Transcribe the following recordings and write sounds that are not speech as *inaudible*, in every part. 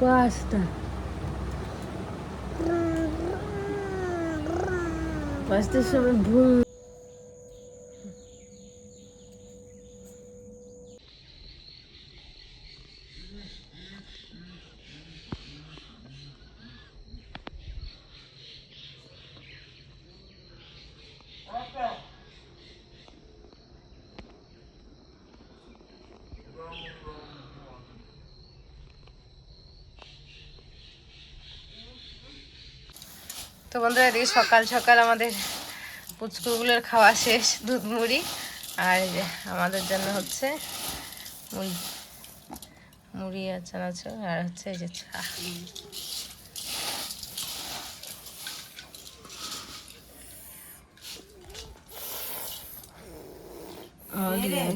পাঁচটা পাঁচটার সময় ভুল তো বন্ধুরা এদিকে সকাল সকাল আমাদের পুচকুগুলোর খাওয়া শেষ দুধ মুড়ি আর যে আমাদের জন্য হচ্ছে মুড়ি মুড়ি আর চানাচুর আর হচ্ছে এই যে চা।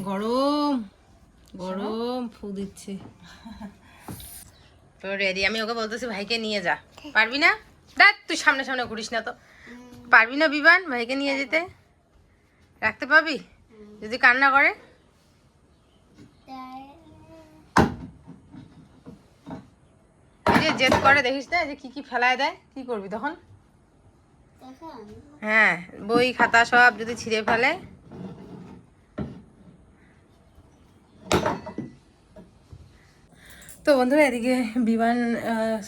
গরম গরম ফু দিচ্ছে। তো রেডি আমি ওকে বলতেছি ভাইকে নিয়ে যা। পারবি না? দেখ তুই সামনে সামনে ঘুরিস না তো। পারবি না বিবান ভাইকে নিয়ে যেতে? রাখতে পাবি যদি কান্না করে? যে জেদ করে দেখিস না যে কি কি ফেলায় দেয়? কি করবি তখন? হ্যাঁ বই খাতা সব যদি ছিঁড়ে ফেলে। তো বন্ধুরা, এদিকে বিমান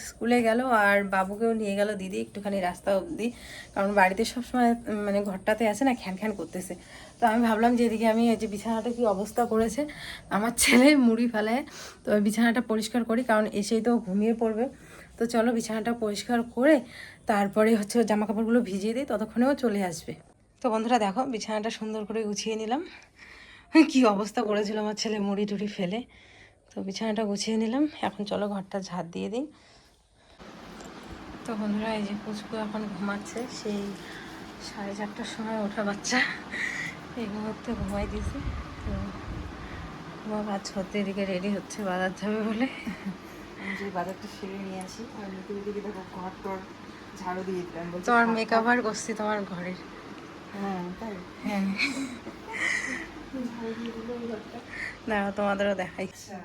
স্কুলে গেল আর বাবুকেও নিয়ে গেল দিদি একটুখানি রাস্তা অবধি। কারণ বাড়িতে সবসময় মানে ঘরটাতে আছে না, খ্যান খ্যান করতেছে। তো আমি ভাবলাম যে এদিকে আমি এই যে বিছানাটা কি অবস্থা করেছে, আমার ছেলে মুড়ি ফেলায়। তো বিছানাটা পরিষ্কার করি, কারণ এসেই তো ঘুমিয়ে পড়বে। তো চলো বিছানাটা পরিষ্কার করে তারপরে হচ্ছে জামা কাপড়গুলো ভিজিয়ে দিই, ততক্ষণেও চলে আসবে। তো বন্ধুরা, দেখো, বিছানাটা সুন্দর করে গুছিয়ে নিলাম। কি অবস্থা করেছিল আমার ছেলে মুড়ি টুড়ি ফেলে। তো বিছানাটা গুছিয়ে নিলাম। এখন চলো ঘরটা ঝাড় দিয়ে দিই। তো বন্ধুরা এই যে পুচকু এখন ঘুমাচ্ছে সেই সাড়ে চারটার সময় ওঠা বাচ্চা। এই মুহূর্তে ঘুমাই দিয়েছে। তো বাবা আজ হতে এদিকে রেডি হচ্ছে বাজার যাবে বলে। যে বাজারটা সেরে নিয়ে আসি আর মেয়েকে দিকে দেখো ঘর টর ঝাড়ু দিয়ে দিতাম বলছি তোমার মেকআপ আর করছি তোমার ঘরের। হ্যাঁ তাই? হ্যাঁ। দাঁড়াও তোমাদেরও দেখাই। আচ্ছা।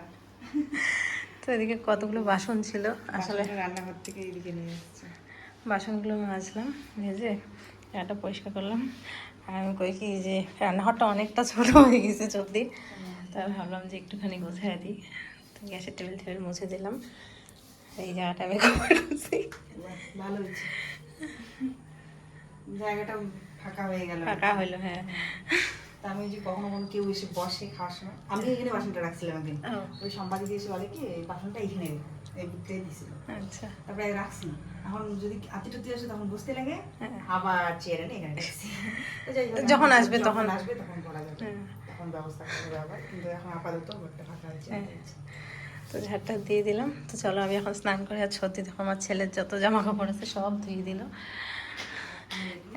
তো এদিকে কতগুলো বাসন ছিল? আসলে রান্নাঘর থেকে এইদিকে নিয়ে এসেছে। বাসনগুলো মাজলাম ভেজে এটা পরিষ্কার করলাম। আর আমি কই কি যে রান্নাঘরটা অনেকটা ছোট হয়ে গেছে চোদ্দি তাই ভাবলাম যে একটুখানি গোছায় দিই। তো গ্যাসের টেবিল টেবিল মুছে দিলাম। এই জায়গাটা আমি কভার করছি। ভালো হয়েছে। জায়গাটা ফাঁকা হয়ে গেল। ফাঁকা হলো হ্যাঁ। তা আমি যে কখনো কখনো কেউ এসে বসে খাওয়ার সময় আমি এখানে বাসনটা রাখছিলাম একদিন। ওই সম্পাদিক এসে বলে কি এই বাসনটা এখানে এই বুকতে দিছিল। আচ্ছা। তারপরে রাখছি এখন যদি আতি টুতি আসে তখন বসতে লাগে হ্যাঁ। আবার চেয়ারে নিয়ে এখানে রাখছি। যখন আসবে তখন। আসবে তখন করা যাবে। হ্যাঁ। তখন ব্যবস্থা করা যাবে আবার কিন্তু এখন আপাতত ঘরটা ফাঁকা আছে। হ্যাঁ। তো ঝাড়টা দিয়ে দিলাম। তো চলো আমি এখন স্নান করে আর সত্যি দেখো আমার ছেলের যত জামা কাপড় আছে সব ধুয়ে দিল।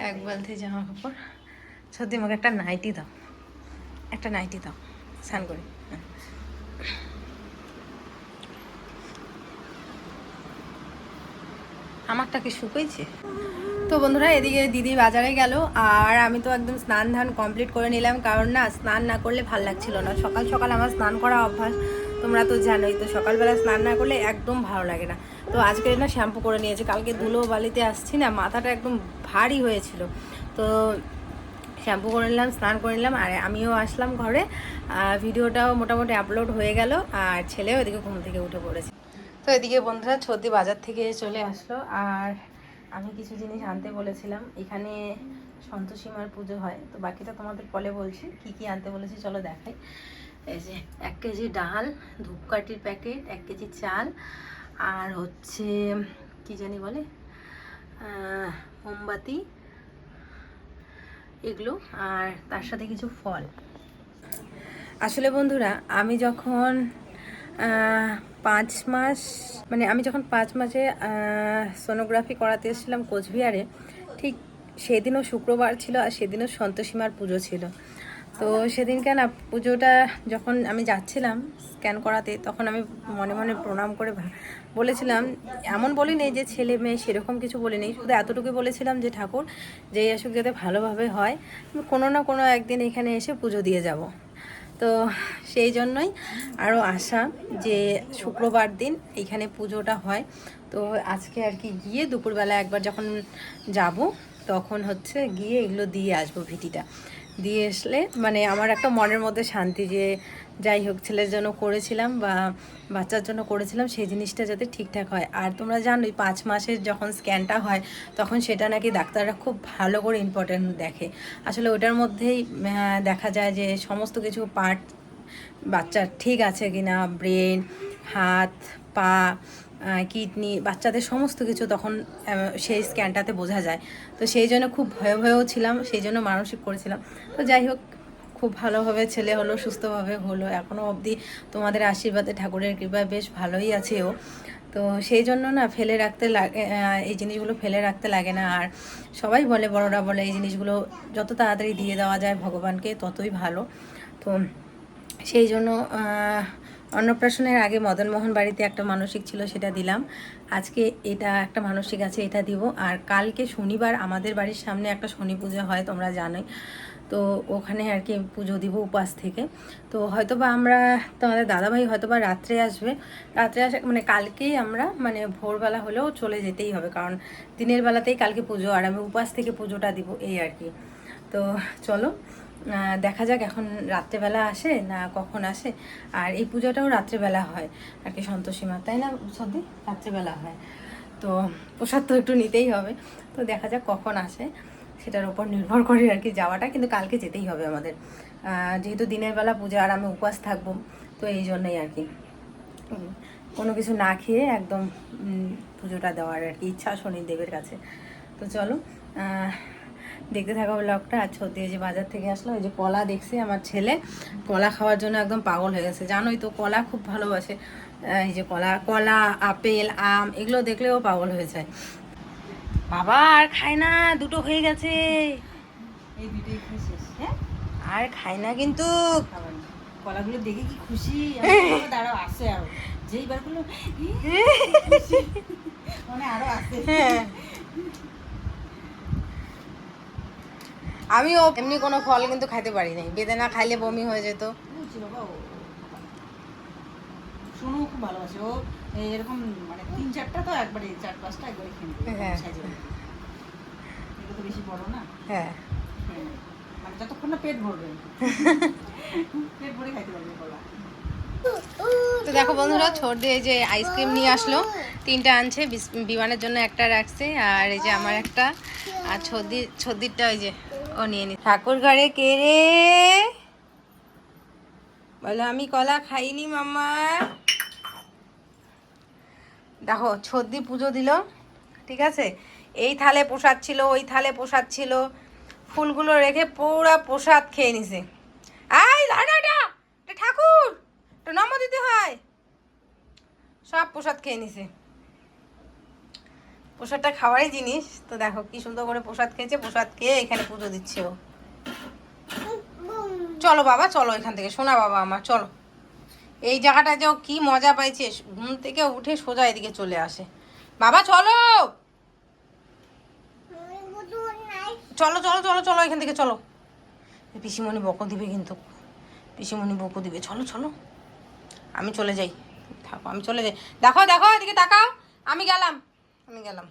এক বালতি জামা কাপড় সত্যি আমাকে একটা নাইটি দাও। একটা নাইটি দাও। স্নান করি। হ্যাঁ। আমারটা কি শুকাইছে তো বন্ধুরা, এদিকে দিদি বাজারে গেল আর আমি তো একদম স্নান ধান কমপ্লিট করে নিলাম। কারণ না, স্নান না করলে ভালো লাগছিল না। সকাল সকাল আমার স্নান করা অভ্যাস, তোমরা তো জানোই। তো সকালবেলা স্নান না করলে একদম ভালো লাগে না। তো আজকে না শ্যাম্পু করে নিয়েছি। কালকে ধুলো বালিতে আসছি না, মাথাটা একদম ভারী হয়েছিল। তো শ্যাম্পু করে নিলাম, স্নান করে নিলাম, আর আমিও আসলাম ঘরে। ভিডিওটাও মোটামুটি আপলোড হয়ে গেল, আর ছেলেও এদিকে ঘুম থেকে উঠে পড়েছে। তো এদিকে বন্ধুরা ছর্দি বাজার থেকে চলে আসলো, আর আমি কিছু জিনিস আনতে বলেছিলাম। এখানে সন্তোষীমার পুজো হয়, তো বাকিটা তোমাদের পরে বলছি, কি কি আনতে বলেছি চলো দেখাই। এই যে এক কেজি ডাল, ধূপকাঠির প্যাকেট, এক কেজি চাল, আর হচ্ছে, কি জানি বলে মোমবাতি এগুলো আর তার সাথে কিছু ফল। আসলে বন্ধুরা, আমি যখন পাঁচ মাস মানে আমি যখন পাঁচ মাসে সোনোগ্রাফি করাতে এসেছিলাম কোচবিহারে, ঠিক সেদিনও শুক্রবার ছিল আর সেদিনও সন্তোষীমার পুজো ছিল। তো সেদিনকে না, পুজোটা যখন আমি যাচ্ছিলাম স্ক্যান করাতে, তখন আমি মনে মনে প্রণাম করে বলেছিলাম, এমন বলি বলিনি যে ছেলে মেয়ে সেরকম কিছু বলিনি শুধু এতটুকু বলেছিলাম যে, ঠাকুর, যেই আসুক যাতে ভালোভাবে হয় কোনো না কোনো একদিন এখানে এসে পুজো দিয়ে যাব। তো সেই জন্যই আরও আশা যে শুক্রবার দিন এখানে পুজোটা হয়। তো আজকে আর কি গিয়ে দুপুরবেলা একবার যখন যাব, তখন হচ্ছে গিয়ে এগুলো দিয়ে আসব ভিটিটা। দিয়ে আসলে মানে আমার একটা মনের মধ্যে শান্তি যে যাই হোক, ছেলের জন্য করেছিলাম বা বাচ্চার জন্য করেছিলাম, সেই জিনিসটা যাতে ঠিকঠাক হয়। আর তোমরা জানোই, পাঁচ মাসের যখন স্ক্যানটা হয়, তখন সেটা নাকি ডাক্তাররা খুব ভালো করে ইম্পর্টেন্ট দেখে। আসলে ওটার মধ্যেই দেখা যায় যে সমস্ত কিছু পার্ট বাচ্চার ঠিক আছে কিনা ব্রেন হাত, পা কিডনি বাচ্চাদের সমস্ত কিছু তখন সেই স্ক্যানটাতে বোঝা যায়। তো সেই জন্য খুব ভয়ে ভয়েও ছিলাম, সেই জন্য মানসিক করেছিলাম। তো যাই হোক খুব ভালোভাবে ছেলে হলো, সুস্থভাবে হলো। এখনও অবধি তোমাদের আশীর্বাদে ঠাকুরের কৃপায় বেশ ভালোই আছে ও। তো সেই জন্য না ফেলে রাখতে লাগে এই জিনিসগুলো ফেলে রাখতে লাগে না। আর সবাই বলে, বড়রা বলে, এই জিনিসগুলো যত তাড়াতাড়ি দিয়ে দেওয়া যায় ভগবানকে, ততই ভালো। তো সেই জন্য অন্নপ্রাশনের আগে মদনমোহন বাড়িতে একটা মানসিক ছিল, সেটা দিলাম। আজকে এটা একটা মানসিক আছে এটা দিব। আর কালকে শনিবার আমাদের বাড়ির সামনে একটা শনি পুজো হয়, তোমরা জানোই। তো ওখানে আর কি পুজো দিব উপাস থেকে। তো হয়তো বা আমরা, তোমাদের দাদাভাই হয়তো বা রাত্রে আসবে। রাত্রে আসে মানে কালকেই আমরা মানে ভোরবেলা হলেও চলে যেতেই হবে। কারণ দিনের বেলাতেই কালকে পুজো, আর আমি উপাস থেকে পুজোটা দিব, এই আর কি। তো চলো দেখা যাক এখন রাত্রেবেলা আসে না কখন আসে। আর এই পূজাটাও রাত্রেবেলা হয়, আর কি সন্তোষী মা তাই না সর্দি রাত্রেবেলা হয়। তো প্রসাদ তো একটু নিতেই হবে। তো দেখা যাক কখন আসে, সেটার উপর নির্ভর করে আর কি যাওয়াটা, কিন্তু কালকে যেতেই হবে আমাদের। যেহেতু দিনের বেলা পূজা আর আমি উপবাস থাকব, তো এই জন্যই আর কি। কোনো কিছু না খেয়ে একদম পুজোটা দেওয়ার আর কি ইচ্ছা শনিদেবের কাছে। তো চলো দেখতে থাকা ব্লগটা আর সত্যি যে বাজার থেকে আসলো ওই যে কলা দেখছি আমার ছেলে। কলা খাওয়ার জন্য একদম পাগল হয়ে গেছে। জানোই তো কলা খুব ভালোবাসে। এই যে কলা কলা আপেল আম এগুলো দেখলেও পাগল হয়ে যায়। বাবা আর খায় না দুটো হয়ে গেছে। এই দুটোই হ্যাঁ? আর খায় না কিন্তু। কলাগুলো দেখে কি খুশি? *laughs* দাঁড়াও আসে আরও যেই বারগুলো *laughs* মানে আরও আসে হ্যাঁ। আমিও এমনি কোনো ফল কিন্তু খাইতে পারি নাই। বেদানা খাইলে বমি হয়ে যেত। বুঝছি বাবা ও শোনো খুব ভালোবাসে। ও এরকম মানে তিন চারটা তো একবারে চার পাঁচটা একবারে হ্যাঁ। সাইজে। তো বেশি বড় না? হ্যাঁ। হ্যাঁ। মানে যতক্ষণ না পেট ভরবে। পেট ভরে খাইতে পারবে কলা। তো দেখো বন্ধুরা ছোট দিয়ে যে আইসক্রিম নিয়ে আসলো তিনটা আনছে বিমানের জন্য একটা রাখছে আর এই যে আমার একটা আর ছদি ছদিরটা ওই যে ও নিয়ে নি। ঠাকুর ঘরে কে রে? বলো, আমি কলা খাইনি মামা দেখো ছদ্দি পুজো দিল, ঠিক আছে? এই থালে প্রসাদ ছিল, ওই থালে প্রসাদ ছিল। ফুলগুলো রেখে পুরা প্রসাদ খেয়ে নিছে। আই লাডাটা ঠাকুর নম দিতে হয়। সব প্রসাদ খেয়ে নিছে। প্রসাদটা খাওয়ারই জিনিস। তো দেখো কি সুন্দর করে প্রসাদ খেয়েছে, প্রসাদ খেয়ে এখানে পুজো দিচ্ছে ও। চলো বাবা, চলো এখান থেকে। শোনা বাবা আমার, চলো। এই জায়গাটা যে কি মজা পাইছে, ঘুম থেকে উঠে সোজা এদিকে চলে আসে। বাবা, চলো! চলো চলো চলো চলো এখান থেকে, চলো। পিসিমণি বকো দিবে কিন্তু। পিসিমণি বকো দিবে। চলো চলো। আমি চলে যাই। থাকো, আমি চলে যাই। দেখো দেখো, এদিকে তাকাও। আমি গেলাম। আমি গেলাম।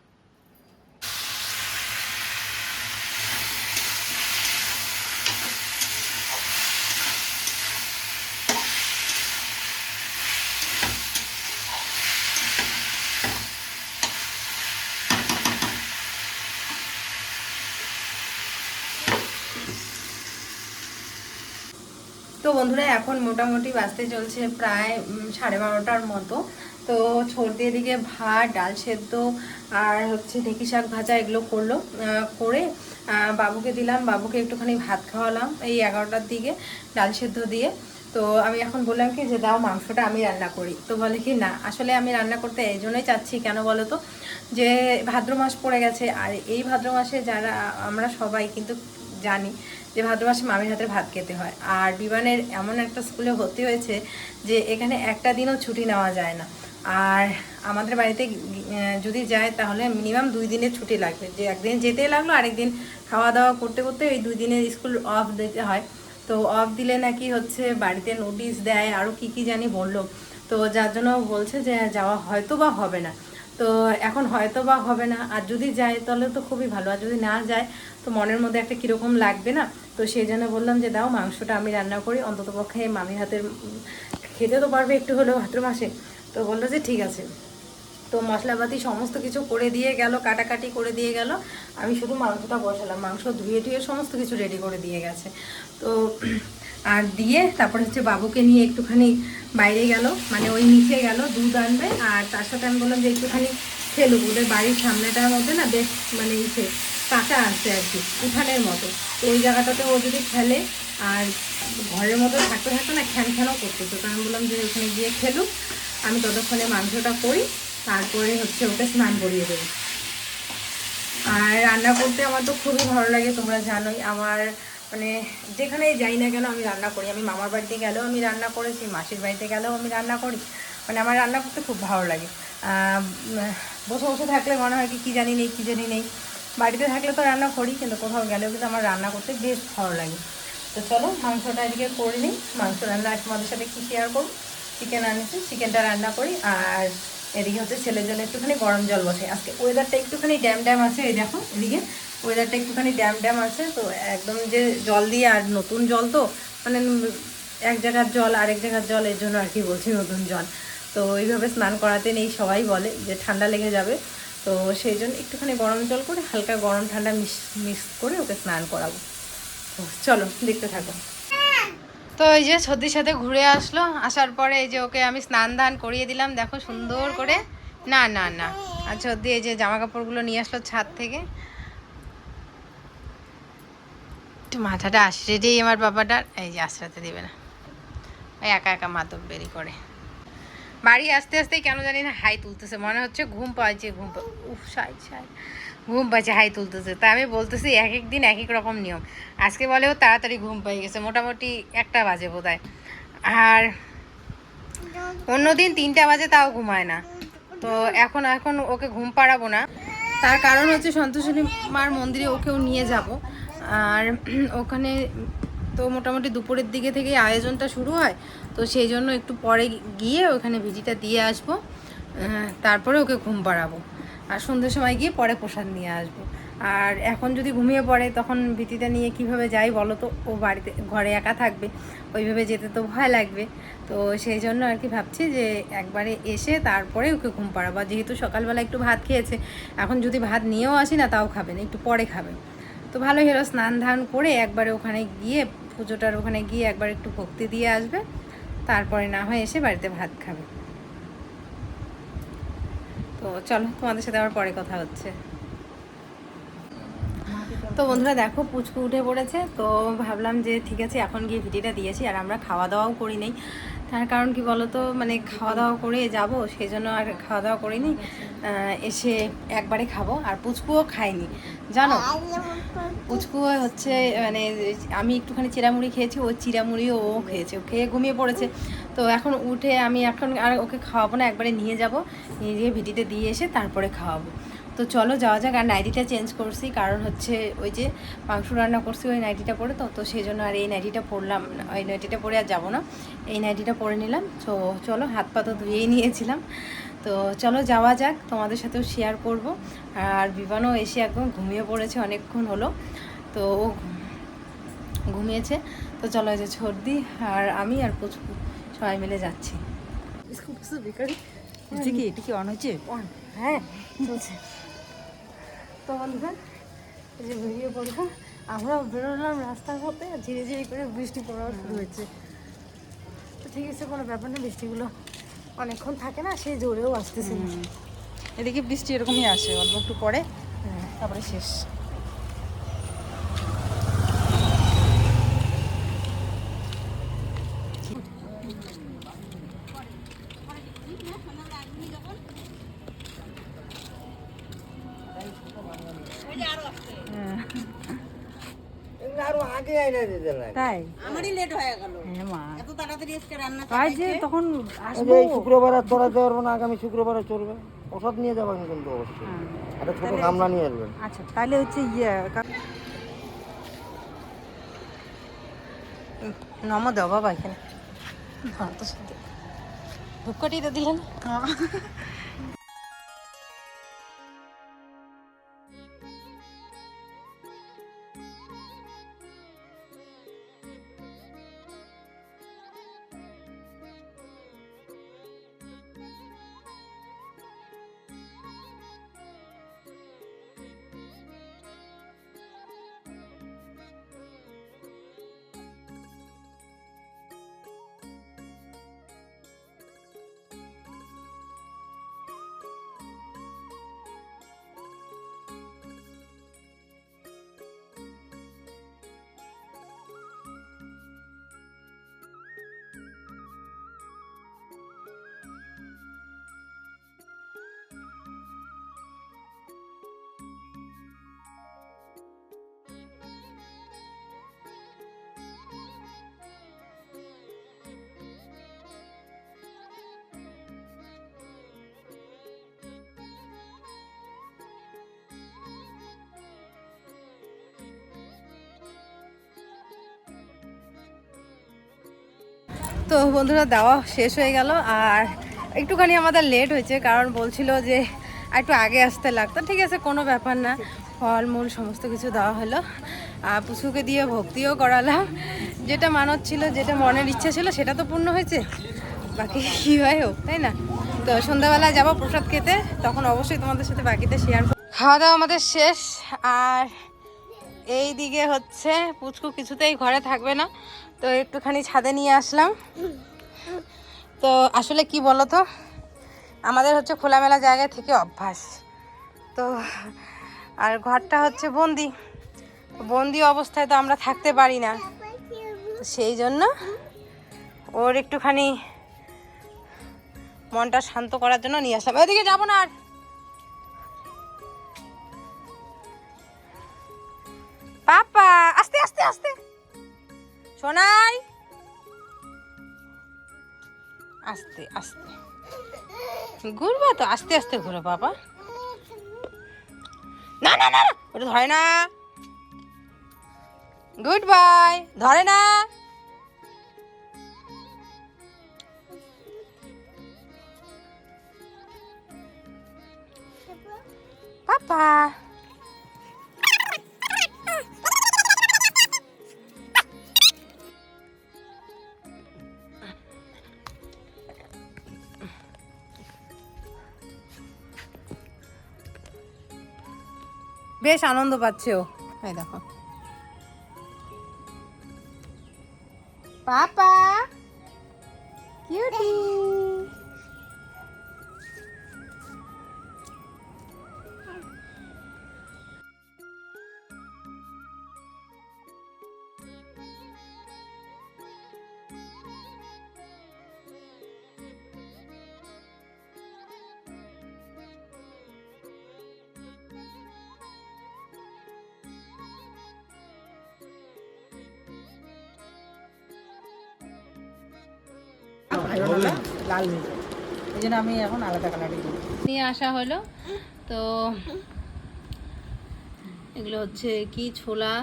তো বন্ধুরা এখন মোটামুটি বাজতে চলছে প্রায় সাড়ে বারোটার মতো। তো ছোট দিয়ে দিকে ভাত, ডাল সেদ্ধ আর হচ্ছে ঢেকি শাক ভাজা এগুলো করল। করে বাবুকে দিলাম। বাবুকে একটুখানি ভাত খাওয়ালাম এই এগারোটার দিকে ডাল সেদ্ধ দিয়ে। তো আমি এখন বললাম কি যে, দাও মাংসটা আমি রান্না করি। তো বলে কি, না, আসলে আমি রান্না করতে এই জন্যই চাচ্ছি। কেন বলো তো? যে ভাদ্র মাস পড়ে গেছে আর এই ভাদ্র মাসে যারা, আমরা সবাই কিন্তু জানি যে ভাদ্র মাসে মামির হাতে ভাত খেতে হয়। আর বিমানের এমন একটা স্কুলে ভর্তি হয়েছে যে, এখানে একটা দিনও ছুটি নেওয়া যায় না। আর আমাদের বাড়িতে যদি যায় তাহলে মিনিমাম দুই দিনের ছুটি লাগবে। যে একদিন যেতে লাগল আরেকদিন খাওয়া দাওয়া করতে করতে এই দুই দিনের স্কুল অফ দিতে হয়। তো অফ দিলে নাকি হচ্ছে বাড়িতে নোটিশ দেয় আরও কি কি জানি বলল। তো যার জন্য বলছে যে যাওয়া হয়তো বা হবে না। তো এখন হয়তো বা হবে না। আর যদি যায় তাহলে তো খুবই ভালো। আর যদি না যায়, তো মনের মধ্যে একটা কীরকম লাগবে না? তো সেই জন্য বললাম যে, দাও মাংসটা আমি রান্না করি। অন্তত পক্ষে মামি হাতের খেতে তো পারবে একটু হলেও ভাদ্র মাসে। তো বলল যে ঠিক আছে। তো মশলাপাতি সমস্ত কিছু করে দিয়ে গেল, কাটাকাটি করে দিয়ে গেল। আমি শুধু মাংসটা বসালাম, মাংস ধুয়ে ধুয়ে সমস্ত কিছু রেডি করে দিয়ে গেছে। তো আর দিয়ে তারপর হচ্ছে বাবুকে নিয়ে একটুখানি বাইরে গেল মানে ওই নিচে গেল দুধ আনবে। আর তার সাথে আমি বললাম যে একটুখানি খেলুক, ওদের বাড়ির সামনেটার মধ্যে না বেশ মানে ইসে কাঁচা আসছে আর কি, উঠানের মতো। তো ওই জায়গাটাতে ও যদি খেলে, আর ঘরের মতো থাকতে থাকতে না খ্যান খ্যানও করতেছে। তো আমি বললাম যে ওখানে গিয়ে খেলুক আমি ততক্ষণে মাংসটা করি, তারপরে হচ্ছে ওকে স্নান করিয়ে দেবো। আর রান্না করতে আমার তো খুবই ভালো লাগে, তোমরা জানোই আমার মানে যেখানেই যাই না কেন আমি রান্না করি। আমি মামার বাড়িতে গেলেও আমি রান্না করেছি মাসির বাড়িতে গেলেও আমি রান্না করি। মানে আমার রান্না করতে খুব ভালো লাগে। বসে বসে থাকলে মনে হয় কি, কী জানি নেই, কী জানি নেই। বাড়িতে থাকলে তো রান্না করি, কিন্তু কোথাও গেলেও কিন্তু আমার রান্না করতে বেশ ভালো লাগে। তো চলো, মাংসটা এদিকে করে নিই। মাংস রান্না তোমাদের সাথে কী শেয়ার করব? চিকেন আনিছি চিকেনটা রান্না করি, আর এদিকে হচ্ছে ছেলের জন্য একটুখানি গরম জল বসে আজকে ওয়েদারটা একটুখানি ড্যাম ড্যাম আছে, এই দেখো, এদিকে ওয়েদারটা একটুখানি ড্যাম ড্যাম আছে, তো একদম যে জল দিয়ে, আর নতুন জল তো মানে এক জায়গার জল, আরেক জায়গার জল, এর জন্য আর কি বলছি নতুন জল। তো এইভাবে স্নান করাতে নেই সবাই বলে যে ঠান্ডা লেগে যাবে। তো সেই জন্য একটুখানি গরম জল করে হালকা গরম ঠান্ডা মিক্স মিক্স করে ওকে স্নান করাবো। তো চলো, দেখতে থাকো। তো এই যে সর্দির সাথে ঘুরে আসলো, আসার পরে এই যে ওকে আমি স্নান দান করিয়ে দিলাম, দেখো সুন্দর করে। না না না, আর সর্দি এই যে জামা কাপড়গুলো নিয়ে আসলো ছাদ থেকে। একটু মাথাটা আশ্রে দিই আমার বাবাটার, এই যে আশ্রাতে দেবে না। এই একা একা মাতব বেরি করে। বাড়ি আসতে আসতেই কেন জানি না হাই তুলতেছে, মনে হচ্ছে ঘুম পাচ্ছে ঘুম পা উফ, সাই সাই। ঘুম পাচ্ছে হাই তুলতেছে। তা আমি বলতেছি এক এক দিন এক এক রকম নিয়ম। আজকে বলেও তাড়াতাড়ি ঘুম পেয়ে গেছে, মোটামুটি একটা বাজে বোধ আর অন্যদিন তিনটা বাজে তাও ঘুমায় না। তো এখন এখন ওকে ঘুম পাড়াবো না। তার কারণ হচ্ছে সন্তোষী মার মন্দিরে ওকেও নিয়ে যাব। আর ওখানে তো মোটামুটি দুপুরের দিকে থেকে আয়োজনটা শুরু হয়। তো সেই জন্য একটু পরে গিয়ে ওখানে ভিজিটা দিয়ে আসব। তারপরে ওকে ঘুম পাড়াবো। আর সন্ধ্যের সময় গিয়ে পরে প্রসাদ নিয়ে আসব। আর এখন যদি ঘুমিয়ে পড়ে, তখন ভীতিটা নিয়ে কীভাবে যাই বলো তো? ও বাড়িতে, ঘরে একা থাকবে, ওইভাবে যেতে তো ভয় লাগবে। তো সেই জন্য আর কি ভাবছি যে একবারে এসে তারপরে ওকে ঘুম পাড়াবো। যেহেতু সকালবেলা একটু ভাত খেয়েছে, এখন যদি ভাত নিয়েও আসি না, তাও খাবে না, একটু পরে খাবে। তো ভালোই হলো স্নান ধান করে একবারে ওখানে গিয়ে, পুজোটার ওখানে গিয়ে একবার একটু ভক্তি দিয়ে আসবে। তারপরে না হয় এসে বাড়িতে ভাত খাবে। তো চলো, তোমাদের সাথে আবার পরে কথা হচ্ছে। তো বন্ধুরা দেখো, পুচকু উঠে পড়েছে, তো ভাবলাম যে ঠিক আছে, এখন গিয়ে ভিডিওটা দিয়েছি, আর আমরা খাওয়া দাওয়াও করি নেই। তার কারণ কি বলতো? মানে খাওয়া দাওয়া করে যাব সেই জন্য আর খাওয়া দাওয়া করিনি এসে একবারে খাব, আর পুচকুও খাইনি জানো? পুচকু হচ্ছে মানে আমি একটুখানি চিরামুড়ি খেয়েছি, ও চিরামুড়িও ও খেয়েছে, ও খেয়ে ঘুমিয়ে পড়েছে। তো এখন উঠে আমি এখন আর ওকে খাওয়াবো না, একবারে নিয়ে যাব, নিয়ে গিয়ে ভিডিওটা দিয়ে এসে তারপরে খাওয়াবো। তো চলো যাওয়া যাক আর নাইটিটা চেঞ্জ করছি। কারণ হচ্ছে ওই যে মাংস রান্না করছি ওই নাইটিটা পরে তো তো সেই জন্য আর এই নাইটিটা পরলাম না। ওই নাইটিটা পরে আর যাব না। এই নাইটিটা পরে নিলাম। তো চলো হাত পা তো ধুয়েই নিয়েছিলাম। তো চলো যাওয়া যাক তোমাদের সাথেও শেয়ার করব। আর বিমানও এসে একদম ঘুমিয়ে পড়েছে অনেকক্ষণ হলো। তো ও ঘুমিয়েছে। তো চলো এই যে সর্দি আর আমি আর পুচকু সবাই মিলে যাচ্ছি। কি এটা কি অন হচ্ছে হ্যাঁ চলছে। তো বন্ধুরা এই যে বেরিয়ে পড়লাম আমরা বেরোলাম রাস্তার ধীরে ধীরে করে বৃষ্টি পড়া শুরু হয়েছে। তো ঠিক আছে কোনো ব্যাপার না বৃষ্টিগুলো অনেকক্ষণ থাকে না সেই জোরেও আসতেছে এদিকে বৃষ্টি এরকমই আসে অল্প একটু পরে হ্যাঁ। তারপরে শেষ। তাই? আমারই লেট হয়ে গেল। হ্যাঁ মা। এত তাড়াতাড়ি আজকে রান্না তাই যে তখন এই আসব। যে এই শুক্রবার আর চড়াতে পারব না আগামী শুক্রবারে চলবে। ওষুধ নিয়ে যাবেন কিন্তু অবশ্যই। হ্যাঁ। একটা ছোট গামলা নিয়ে আসবেন আচ্ছা তাহলে হচ্ছে ইয়ে নম দাও বাবা এখানে। ধূপকাঠি তো দিলেন তো বন্ধুরা, দেওয়া শেষ হয়ে গেল। আর একটুখানি আমাদের লেট হয়েছে, কারণ বলছিল যে একটু আগে আসতে লাগতো। ঠিক আছে, কোনো ব্যাপার না। ফলমূল সমস্ত কিছু দেওয়া হলো। আর পুচুকে দিয়ে ভক্তিও করালাম। যেটা মানত ছিল যেটা মনের ইচ্ছা ছিল, সেটা তো পূর্ণ হয়েছে। বাকি কী হয় হোক, তাই না? তো সন্ধ্যাবেলা যাব প্রসাদ খেতে। তখন অবশ্যই তোমাদের সাথে বাকিতে শেয়ার খাওয়া দাওয়া আমাদের শেষ। আর এই দিকে হচ্ছে, পুচকু কিছুতেই ঘরে থাকবে না। তো একটুখানি ছাদে নিয়ে আসলাম। তো আসলে কি বলো তো আমাদের হচ্ছে খোলামেলা জায়গা থেকে অভ্যাস। তো আর ঘরটা হচ্ছে বন্দি। বন্দি অবস্থায় তো আমরা থাকতে পারি না। সেই জন্য ওর একটুখানি মনটা শান্ত করার জন্য নিয়ে আসলাম। ওইদিকে যাব না আর। পাপা, আস্তে আস্তে আস্তে। সোনাই আস্তে আস্তে। ঘুরবা তো, আস্তে আস্তে ঘুরো বাবা। না না না ওটা ধরে না। গুড বাই ধরে না। পাপা। বেশ আনন্দ পাচ্ছে ও। এই দেখো। পাপা। কিউটি লাল হয়ে এই জন্য আমি এখন আলাদা কালারে দিই। নিয়ে আসা হলো। তো এগুলো হচ্ছে কি ছোলা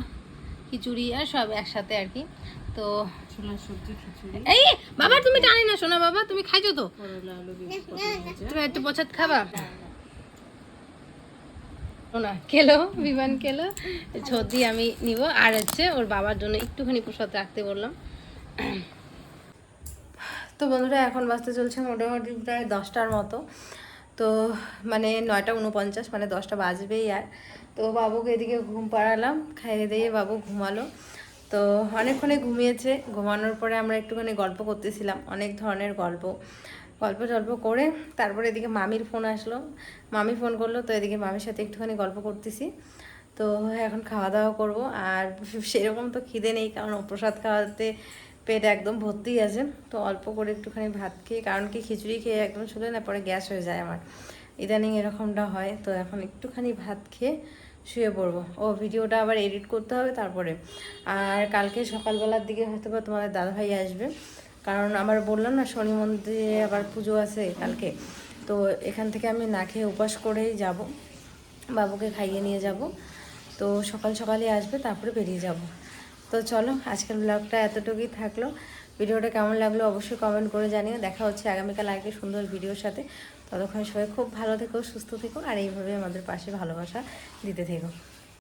খিচুড়ি আর সব একসাথে আর কি। তো এই বাবা তুমি টানি না শোনা বাবা তুমি খাইছো তো? তুমি একটু প্রসাদ খাবা? না খেলো বিমান খেলো। ছদি আমি নিব। আর হচ্ছে ওর বাবার জন্য একটুখানি প্রসাদ রাখতে বললাম। তো বন্ধুরা, এখন বাজতে চলছে মোটামুটি প্রায় দশটার মতো। তো মানে নয়টা উনপঞ্চাশ মানে দশটা বাজবেই আর। তো বাবুকে এদিকে ঘুম পাড়ালাম, খাইয়ে দিয়ে বাবু ঘুমালো। তো অনেকক্ষণে ঘুমিয়েছে। ঘুমানোর পরে আমরা একটুখানি গল্প করতেছিলাম, অনেক ধরনের গল্প। গল্প টল্প করে তারপরে এদিকে মামির ফোন আসলো। মামি ফোন করল, তো এদিকে মামির সাথে একটুখানি গল্প করতেছি। তো এখন খাওয়া দাওয়া করব, আর সেরকম তো খিদে নেই, কারণ প্রসাদ খাওয়াতে পেট একদম ভর্তি আছে, তো অল্প করে একটুখানি ভাত খেয়ে, কারণ কি খিচুড়ি খেয়ে একদম শুলে না, পরে গ্যাস হয়ে যায় আমার। ইদানিং এরকমটা হয়, তো এখন একটুখানি ভাত খেয়ে শুয়ে পড়ব। ও, ভিডিওটা আবার এডিট করতে হবে তারপরে। আর কালকে সকালবেলার দিকে হয়তো বা তোমাদের দাদাভাই আসবে, কারণ আমার বললাম না শনি মন্দিরে আবার পুজো আছে কালকে, তো এখান থেকে আমি না খেয়ে উপাস করেই যাব। বাবুকে খাইয়ে নিয়ে যাব, তো সকাল সকালে আসবে, তারপরে বেরিয়ে যাব। তো চলো, আজকের ব্লগটা এতটুকুই থাকল। ভিডিওটা কেমন লাগল অবশ্যই কমেন্ট করে জানিও। দেখা হচ্ছে আগামীকাল আরেকটি সুন্দর ভিডিওর সাথে। ততক্ষণ সবাই খুব ভালো থেকো, সুস্থ থেকো, আর এইভাবে আমাদের পাশে ভালোবাসা দিতে থেকো।